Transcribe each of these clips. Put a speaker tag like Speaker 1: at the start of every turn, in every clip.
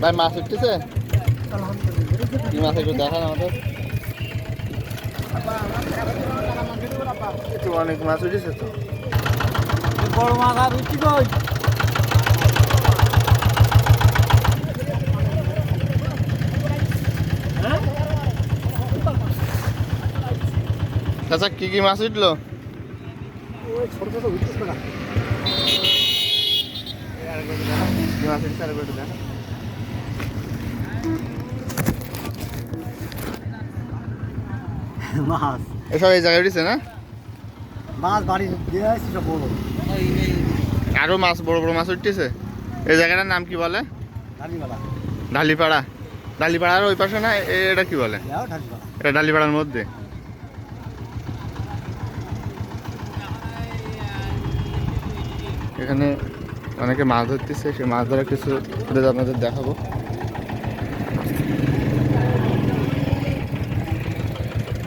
Speaker 1: ভাই মাছ উঠতেছে? কি মাছ একটু দেখান আমাদের। অনেক মাছ উঠেছে তো।
Speaker 2: বড় মাগা বিক্রি কই?
Speaker 1: চাচা কি কি মাছ উঠল?
Speaker 2: ছোট ছোট উঠছিস না
Speaker 1: মাছ। এসব এই জায়গায় উঠেছে না?
Speaker 2: মাছ বাড়ি দিয়ে আসছি সব বড়।
Speaker 1: আরও মাছ বড় বড় মাছ উঠতেছে এই জায়গাটার নাম কি বলে?
Speaker 2: ঢালিবালা
Speaker 1: ঢালিপাড়া ঢালিপাড়ার ওই পাশে না এটা কি বলে? এটা ডালিপাড়ার মধ্যে। এখানে অনেকে মাছ ধরতেছে সেই মাছ ধরা কিছু আপনাদের দেখাবো।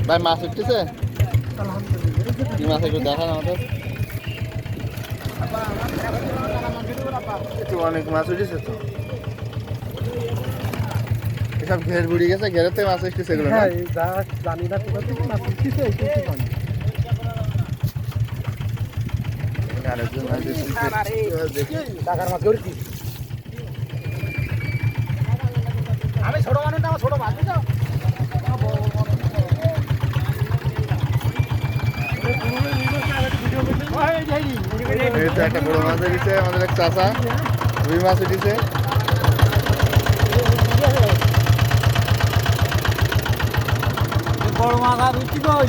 Speaker 1: ভাই মাছ উঠতেছে? কি মাছ একটু দেখান আমাদের। অনেক মাছ উঠেছে তো। এসব ঘের বুড়ি গেছে ঘেরেতে মাছ এগুলো না?
Speaker 2: হ্যাঁ জানি না কোথা থেকে মাছ এই কিছু জানি।
Speaker 1: দেখি
Speaker 2: টাকার মাছ ধরেছি। আমি ছোট মানুষ আমার ছোট মাছ বুঝছ
Speaker 1: একটা বড় মাছ ধরেছে আমাদের এক চাচা। রুই মাছ উঠেছে
Speaker 2: বড় মাগা বিক্রি কই?